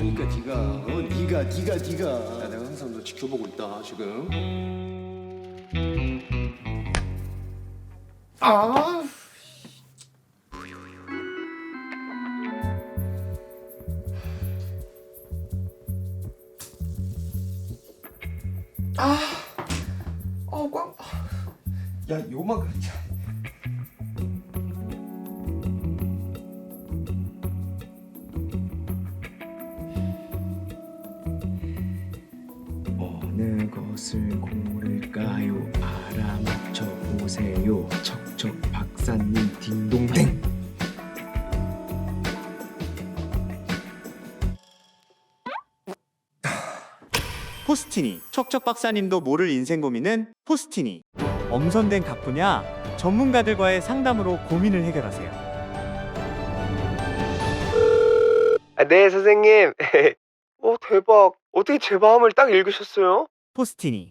그러니까 네가 어 네가 네가 네가 야, 내가 항상 너 지켜보고 있다 지금. 아 어, 꽝. 야, 요만큼. 어 것을 고를까요? 알아맞혀 보세요. 척척 박사님 딩동댕. 포스티니 척척 박사님도 모를 인생 고민은 포스티니 엄선된 각 분야 전문가들과의 상담으로 고민을 해결하세요. 아, 네, 선생님. 오, 대박. 어떻게 제 마음을 딱 읽으셨어요? 포스티니